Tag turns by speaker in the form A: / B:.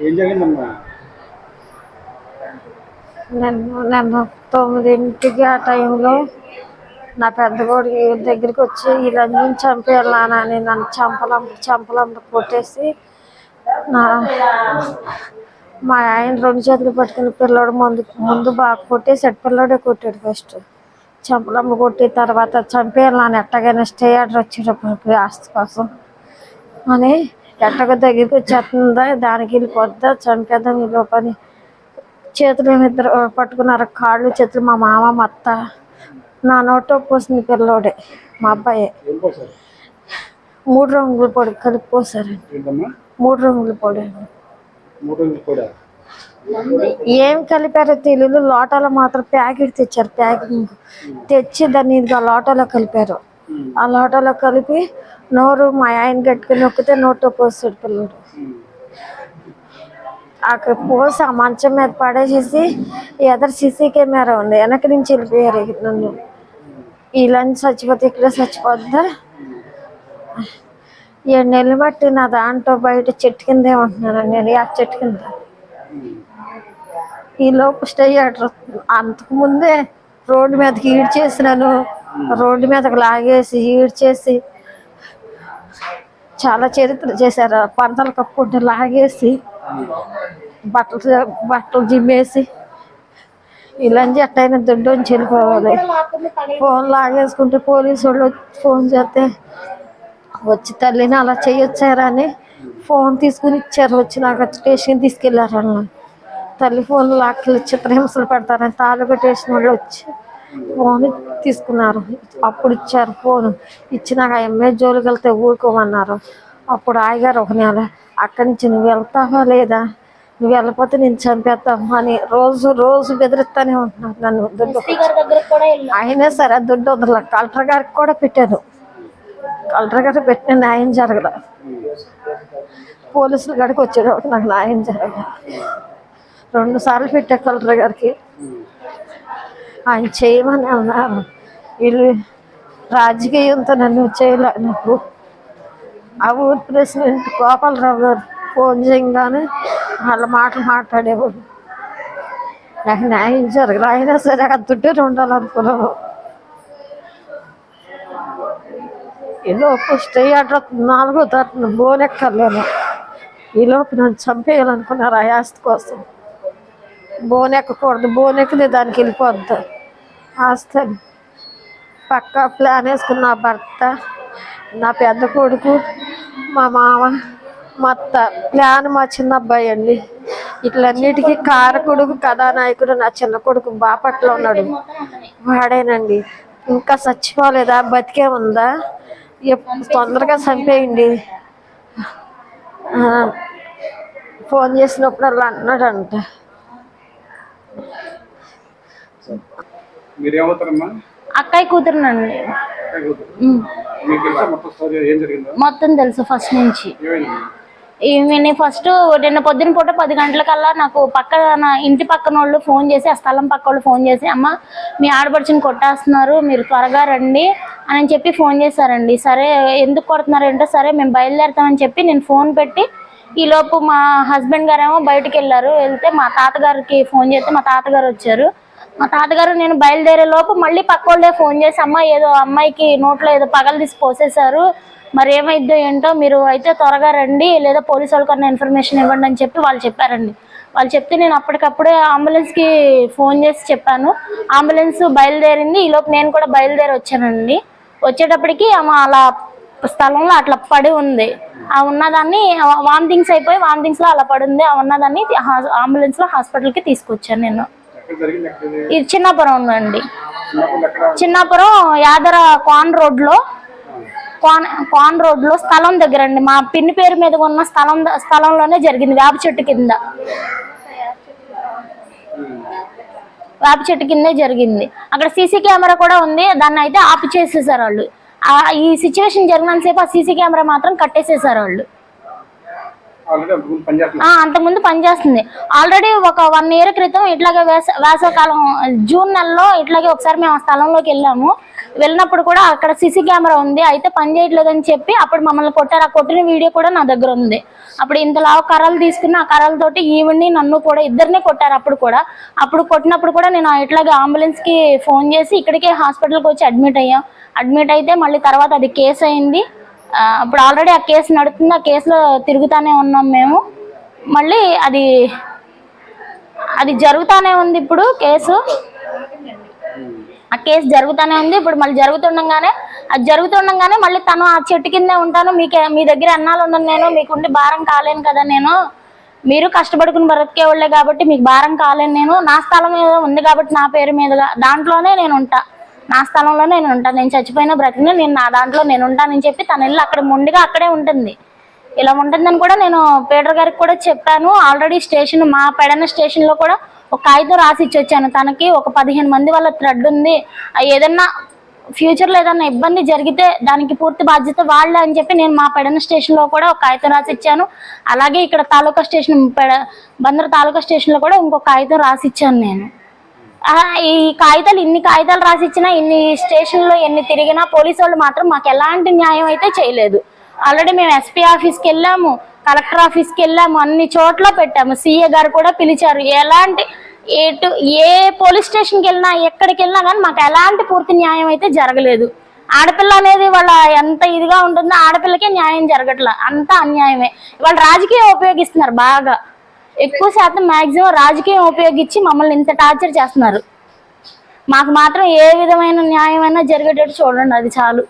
A: ఏం జరిగిందమ్మా?
B: నన్ను నన్ను తొమ్మిదింటికి ఆ టైంలో నా పెద్ద కొడుకు దగ్గరికి వచ్చి వీళ్ళని లంజుని చంపేయాలని నన్ను చంపలం చంపలం కొట్టేసి నా మా ఆయన రెండు చేతులు పట్టుకుని పిల్లోడు ముందు ముందు బాగా కొట్టేసాడు పిల్లోడే కొట్టాడు ఫస్ట్ చంపలమ్మ కొట్టి తర్వాత చంపేయాలని ఎట్టగైనా స్టే ఆర్డర్ వచ్చేటప్పుడు ఆస్తి కోసం అని ఎట్టగ దగ్గరికి వచ్చేస్తుందా? దానికి వెళ్ళిపోద్దా? చంపేద్దాం ఈ లోపని. చేతులు ఇద్దరు పట్టుకున్నారు? కాళ్ళు చేతులు మా మామ మా అత్త. నా నోట్లో పోసింది పిల్లోడే మా అబ్బాయి. మూడు రంగుల పొడి కలిపి పోసారు
A: ఏంటమ్మా?
B: మూడు రంగుల పొడి ఏం కలిపారో తెలియదు లోటాలో మాత్రం ప్యాకెట్ తెచ్చారు ప్యాకింగ్. తెచ్చి దాన్ని ఇదిగా లోటాలో కలిపారు. ఆ లోటాలో కలిపి నోరు మా ఆయన కట్టుకుని నొక్కితే నోట్లో పోసాడు పిల్లడు అక్కడ పోసి ఆ మంచం మీద పడేసేసి ఎదరు సీసీ కెమెరా ఉంది. వెనక నుంచి వెళ్ళిపోయారు నన్ను. ఇలాంటి చచ్చిపోతే ఇక్కడే చచ్చిపోద్దా? ఏడు నెలలు బట్టి నా దాంట్లో బయట చెట్టు కిందే ఉంటున్నాను నేను. ఆ చెట్టు కింద. ఈ లోపు స్టే అంతకుముందే రోడ్డు మీదకి ఈడ్ చేసినాను రోడ్డు మీదకి లాగేసి ఈడ్ చేసి చాలా చరిత్ర చేశారు. పంటలు కప్పుకుంటూ లాగేసి బట్టలు బట్టలు జిమ్మేసి ఇలాంటి ఎట్టయినా దుడ్డు చెల్లిపోవాలి ఫోన్ లాగేసుకుంటే పోలీసు వాళ్ళు వచ్చి ఫోన్ చేస్తే వచ్చి తల్లిని అలా చేయొచ్చారా అని ఫోన్ తీసుకుని ఇచ్చారు. వచ్చి నాకు స్టేషన్ తీసుకెళ్ళారు అన్న తల్లి ఫోన్ లాక్కి చిత్రహింసలు పెడతారని తాలూకా స్టేషన్ వాళ్ళు వచ్చి ఫోన్ తీసుకున్నారు. అప్పుడు ఇచ్చారు ఫోన్. ఇచ్చినాక ఎంఏ జోలికి వెళ్తే ఊరుకోమన్నారు. అప్పుడు ఆగారు ఒక నెల. అక్కడి నుంచి నువ్వు వెళ్తావా లేదా? నువ్వు వెళ్ళకపోతే నేను చంపేస్తావు అని రోజు రోజు బెదిరిస్తానే ఉంటున్నారు నన్ను. దుడ్డు అయినా సరే దుడ్డు వదల కలెక్టర్ గారికి కూడా పెట్టాను. కలెక్టర్ గారికి పెట్టిన న్యాయం జరగదు. పోలీసులు గడికి వచ్చేటప్పుడు నాకు న్యాయం జరగదు. రెండు సార్లు పెట్టా కలెక్టర్ గారికి. ఆయన చేయమని అన్నారు. వీళ్ళు రాజకీయంతో నన్ను చేయలే నాకు ఆ ఊరి ప్రెసిడెంట్ గోపాలరావు గారు ఫోన్ చేయగానే వాళ్ళ మాటలు మాట్లాడేవాడు నాకు న్యాయం జరగదు. అయినా సరే అక్కడ దుడ్డు ఉండాలనుకున్నాను. ఈలోపు స్టే ఆర్డర్ నాలుగో తరఫున బోనెక్కర్లేను. ఈలోపు నన్ను చంపేయాలనుకున్నారు ఆ యాస్తి కోసం. బోనెక్కకూడదు. బోనెక్కితే దానికి వెళ్ళిపోద్ది. ఆస్తి పక్క పక్కా ప్లాన్ వేసుకున్న భర్త నా పెద్ద కొడుకు మా మామ మా అత్త. ప్లాన్ మా చిన్న అబ్బాయి అండి. ఇట్లన్నిటికీ కారకుడు కథానాయకుడు నా చిన్న కొడుకు బాపట్లో ఉన్నాడు. వాడేనండి. ఇంకా చచ్చిపోలేదా? బతికే ఉందా? తొందరగా చంపేయండి. ఫోన్ చేసినప్పుడు అలా అంటున్నాడంట
A: మీరేమవుతారమ్మా?
C: అక్కయ్య కూతురునండి.
A: మొత్తం
C: తెలుసు ఫస్ట్ నుంచి. ఈమెని ఫస్ట్ నిన్న పొద్దున పూట పది గంటలకల్లా నాకు పక్క నా ఇంటి పక్కన వాళ్ళు ఫోన్ చేసి ఆ స్థలం పక్క వాళ్ళు ఫోన్ చేసి అమ్మ మీ ఆడపడుచుని కొట్టేస్తున్నారు మీరు త్వరగా రండి అని చెప్పి ఫోన్ చేశారండి. సరే ఎందుకు కొడుతున్నారు అంటే సరే మేము బయలుదేరుతామని చెప్పి నేను ఫోన్ పెట్టి ఈ లోపు మా హస్బెండ్ గారేమో బయటికి వెళ్ళారు. వెళ్తే మా తాతగారికి ఫోన్ చేస్తే మా తాతగారు వచ్చారు. మా తాతగారు నేను బయలుదేరే లోపు మళ్ళీ పక్క వాళ్ళే ఫోన్ చేసి అమ్మ ఏదో అమ్మాయికి నోట్లో ఏదో పగలు తీసి పోసేశారు. మరి ఏమైద్దో ఏంటో మీరు అయితే త్వరగా రండి లేదా పోలీసు వాళ్ళకన్నా ఇన్ఫర్మేషన్ ఇవ్వండి అని చెప్పి వాళ్ళు చెప్పారండి. వాళ్ళు చెప్తే నేను అప్పటికప్పుడే అంబులెన్స్కి ఫోన్ చేసి చెప్పాను. అంబులెన్స్ బయలుదేరింది. ఈలోపు నేను కూడా బయలుదేరి వచ్చానండి. వచ్చేటప్పటికి ఆమె అలా స్థలంలో అట్లా పడి ఉంది. ఆ ఉన్నదాన్ని వామిటింగ్స్ అయిపోయి వామిటింగ్స్లో అలా పడి ఉంది. ఆ ఉన్నదాన్ని అంబులెన్స్లో హాస్పిటల్కి తీసుకొచ్చాను నేను.
A: ఇది?
C: చిన్నాపురం ఉందండి. చిన్నాపురం యాదర కాన్ రోడ్లో కాన్ కాన్ రోడ్లో స్థలం దగ్గర అండి మా పిన్ని పేరు మీద ఉన్న స్థలం స్థలంలోనే జరిగింది. వేప చెట్టు కింద. వేప చెట్టు కిందే జరిగింది. అక్కడ సీసీ కెమెరా కూడా ఉంది. దాన్ని అయితే ఆపు చేసేసారు వాళ్ళు. ఆ ఈ సిచ్యువేషన్ జరిగినంతసేపు ఆ సీసీ కెమెరా మాత్రం కట్టేసేసారు వాళ్ళు.
A: అంతకుముందు
C: పనిచేస్తుంది ఆల్రెడీ ఒక వన్ ఇయర్ క్రితం ఇట్లాగే వేసవకాలం జూన్ నెలలో ఇట్లాగే ఒకసారి మేము ఆ స్థలంలోకి వెళ్ళాము. వెళ్ళినప్పుడు కూడా అక్కడ సీసీ కెమెరా ఉంది. అయితే పని చేయట్లేదని చెప్పి అప్పుడు మమ్మల్ని కొట్టారు. ఆ కొట్టిన వీడియో కూడా నా దగ్గర ఉంది. అప్పుడు ఇంతలా కర్రలు తీసుకుని ఆ కర్రలతోటి ఈవిడ్ని నన్ను కూడా ఇద్దరిని కొట్టారు అప్పుడు కూడా. అప్పుడు కొట్టినప్పుడు కూడా నేను ఇట్లాగే అంబులెన్స్కి ఫోన్ చేసి ఇక్కడికే హాస్పిటల్కి వచ్చి అడ్మిట్ అయ్యాం. అడ్మిట్ అయితే మళ్ళీ తర్వాత అది కేసు అయింది. అప్పుడు ఆల్రెడీ ఆ కేసు నడుస్తుంది ఆ కేసులో తిరుగుతానే ఉన్నాం మేము. మళ్ళీ అది అది జరుగుతానే ఉంది ఇప్పుడు కేసు. ఆ కేసు జరుగుతూనే ఉంది ఇప్పుడు మళ్ళీ జరుగుతుండగానే అది జరుగుతుండగానే మళ్ళీ తను ఆ చెట్టు కిందే ఉంటాను. మీకే మీ దగ్గర అన్నాలు ఉన్నాను నేను మీకుండి భారం కాలేను కదా నేను. మీరు కష్టపడుకుని బ్రతికే వాళ్ళే కాబట్టి మీకు భారం కాలేను నేను. నా స్థలం మీద ఉంది కాబట్టి నా పేరు మీదుగా దాంట్లోనే నేను ఉంటా. నా స్థలంలోనే నేను ఉంటాను నేను చచ్చిపోయినా బ్రతికినా నేను నా దాంట్లో నేను ఉంటానని చెప్పి తన ఇల్లు అక్కడ ముండిగా అక్కడే ఉంటుంది. ఇలా ఉంటుందని కూడా నేను పీటర్ గారికి కూడా చెప్పాను. ఆల్రెడీ స్టేషన్ మా పెడన స్టేషన్లో కూడా ఒక కాగితం రాసి ఇచ్చి వచ్చాను తనకి ఒక పదిహేను మంది వాళ్ళ థ్రెడ్ ఉంది. ఏదన్నా ఫ్యూచర్లో ఏదన్నా ఇబ్బంది జరిగితే దానికి పూర్తి బాధ్యత వాళ్ళే అని చెప్పి నేను మా పెడన స్టేషన్లో కూడా ఒక కాగితం రాసి ఇచ్చాను. అలాగే ఇక్కడ తాలూకా స్టేషన్ పెడ బందర్ తాలూకా స్టేషన్లో కూడా ఇంకొక కాగితం రాసి ఇచ్చాను నేను. ఈ కాగితాలు ఇన్ని కాగితాలు రాసిచ్చినా ఇన్ని స్టేషన్లో ఎన్ని తిరిగినా పోలీసు వాళ్ళు మాత్రం మాకు ఎలాంటి న్యాయం అయితే చేయలేదు. ఆల్రెడీ మేము ఎస్పీ ఆఫీస్కి వెళ్ళాము కలెక్టర్ ఆఫీస్కి వెళ్ళాము అన్ని చోట్ల పెట్టాము. సీఏ గారు కూడా పిలిచారు ఎలాంటి ఎటు ఏ పోలీస్ స్టేషన్కి వెళ్ళినా ఎక్కడికి వెళ్ళినా కానీ మాకు ఎలాంటి పూర్తి న్యాయం అయితే జరగలేదు. ఆడపిల్ల అనేది వాళ్ళ ఎంత ఇదిగా ఉంటుందో ఆడపిల్లకే న్యాయం జరగట్లా అంతా అన్యాయమే. వాళ్ళు రాజకీయం ఉపయోగిస్తున్నారు బాగా. ఎక్కువ శాతం మాక్సిమం రాజకీయం ఉపయోగించి మమ్మల్ని ఇంత టార్చర్ చేస్తున్నారు. మాకు మాత్రం ఏ విధమైన న్యాయమైనా జరిగేటట్టు చూడండి అది చాలు.